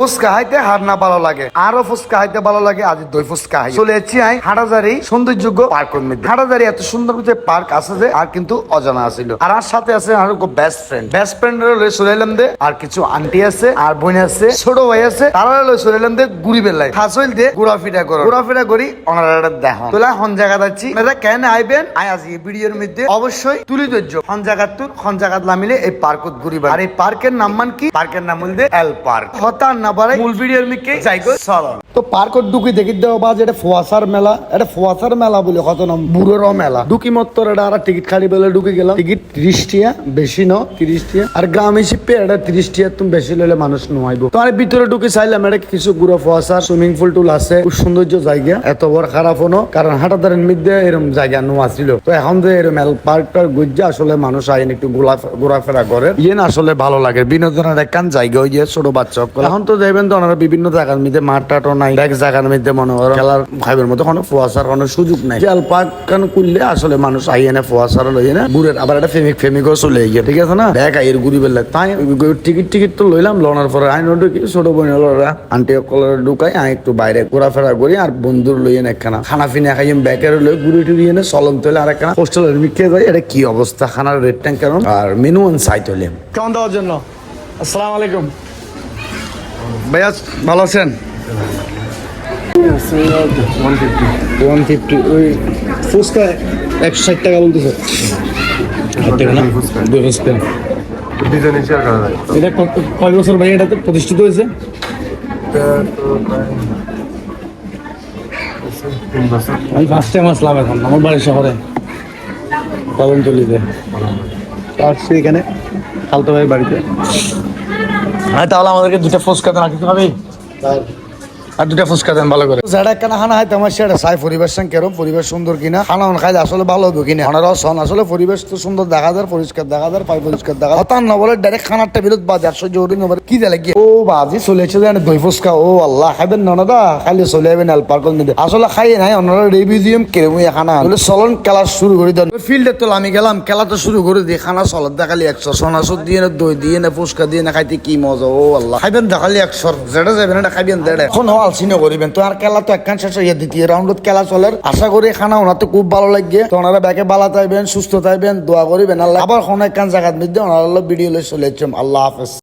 ফুচকা হাইতে হার না ভালো লাগে। আরও ফুচকা হাইতে ভালো লাগে, আজ দই ফুচকা হাই চলে যাচ্ছি আই হাটাজারি সৌন্দর্যযোগ্য পার্কের হাটাজারি এত সুন্দর যে পার্ক আছে যে, আর কিন্তু অজানা আছিল। আর আর সাথে আছে আর বেস্ট ফ্রেন্ড বেস্ট ফ্রেন্ড লই চলে এলাম দে, আর কিছু আন্টি আছে, আর বোন আছে, ছোট ভাই আছে, তারা লই চলে এলাম দে গুড়ি বেলাই খাস দে ঘোরাফিরা করো। ঘোরাফিরা করি ওনারা দেখো তোলা হন জায়গা যাচ্ছি। এটা কেন আইবেন? আই আজ এই ভিডিওর মধ্যে অবশ্যই তুলি ধৈর্য। হন জায়গাত তুর, হন জায়গাত নামিলে এই পার্কত ঘুরিবা আর এই পার্কের নাম মান কি? পার্কের নাম হল এল পার্ক। হতার না পারে মূল ভিডিওর মিকে যাই গো। চলো। তো পার্কত ঢুকি দেখি দেওয়া বা যেটা ফোয়াসার মেলা, এটা ফোয়াসার মেলা বলে কত নাম বুড়োর মেলা। ঢুকি মত্তর এটা আর টিকিট খালি বলে ঢুকে গেলাম। টিকিট ত্রিশ টিয়া বেশি ন তিরিশ টিয়া আর গ্রাম হিসেবে এটা তিরিশ টিয়া তুমি বেশি লইলে মানুষ নোয়াইব তো আমি ভিতরে ঢুকে চাইলাম, এটা কিছু গুড়ো ফোয়াসার সুইমিং পুল টুল আছে। খুব সৌন্দর্য জায়গা এত বড় খারাপ হনো কারণ হাটাদারের মধ্যে এরকম জায়গা নোয়া ছিল তো এখন যে এরকম মেল পার্কটার গুজ্জা আসলে মানুষ আইন একটু ঘোরা ঘোরাফেরা করে ইয়ে না আসলে ভালো লাগে। বিনোদনের একখান জায়গা ওই যে ছোট বাচ্চা এখন তো যাইবেন তো ওনারা বিভিন্ন জায়গার মধ্যে মাঠ টাটও নাই এক জায়গার মধ্যে মনে করো খেলার ভাইবের মতো কোনো ফোয়াশার কোনো সুযোগ নাই। জেল পার্ক কান করলে আসলে মানুষ আই এনে ফোয়াশার লই না বুড়ের আবার একটা ফেমিক ফেমিকও চলে গিয়ে ঠিক আছে না? দেখ আইয়ের ঘুরি বেলা তাই টিকিট টিকিট তো লইলাম লনার পরে আইন ঢুকি ছোট বোন হলোরা আন্টি কলার ঢুকাই আই একটু বাইরে ঘোরাফেরা করি আর বন্ধুর লই এনে একখানা খানা ফিনা খাই ব্যাকের লই ঘুরি টুরি এনে চলন তোলে আর একখানা হোস্টেলের মিখে যাই এটা কি অবস্থা? খানার রেট ট্যাঙ্ক কেমন আর মেনু অন সাইট হলে। কেমন দেওয়ার জন্য? আসসালামু আলাইকুম। ভাইয়া ভালো আছেন? ওয়ান ফিফটি ওই ফুচকা একশো ষাট টাকা বলতেছে। এটা কয় বছর ভাই এটাতে প্রতিষ্ঠিত হয়েছে? আমি ফার্স্ট টাইম আসলাম এখন আমার বাড়ির শহরে। কলমতলিতে আসছি এখানে খালতো ভাই বাড়িতে। হ্যাঁ তাহলে আমাদেরকে দুটা দেন আর কিছু হবে আর দুটা ফুচকা দেন, ভালো করে। যারা কেনা খানা হয় তোমার সেটা চাই, পরিবেশ কেরম পরিবেশ সুন্দর কিনা। খানা খাইলে আসলে ভালো হবে কিনা? ওনারাও সন আসলে পরিবেশ তো সুন্দর, দেখা যায়, পরিষ্কার, দেখা যায়, পাই পরিষ্কার, দেখা যায়। তার না বলে ডাইরেক্ট খানারটা বিরোধ বাদ একশো জরুরি নম্বর কি দেয় কি ও বাজি চলেছে যেন দই ফুচকা, ও আল্লাহ, খাইবেন না দা খালি চলে যাবেন আল পার্কল মধ্যে আসলে খাই নাই, ওনারা রিভিউ দিম কেরম খানা। বলে চলন, খেলা শুরু করে দেন। ফিল্ডে তো আমি গেলাম, খেলা তো শুরু করে দিই, খানা চলত দেখালি একশো সোনাসুর দিয়ে না, দই দিয়ে না, ফুচকা দিয়ে না, খাইতে কি মজা, ও আল্লাহ। খাইবেন দেখালি একশো যেটা যাবেন এটা খাইবেন, দেড়ে। এখন হওয়াল সিনে করিবেন। তো আর খেলা তো একখান শেষ হইয়া দ্বিতীয় রাউন্ডত খেলা চলে আশা করি খানা ওনার তো খুব ভালো লাগবে। তো ওনারা ব্যাকে বালা থাকবেন সুস্থ থাকবেন দোয়া করিবেন। আল্লাহ আবার কোনো একখান জায়গার মধ্যে ওনারা ভিডিও লই চলে আল্লাহ হাফেজ।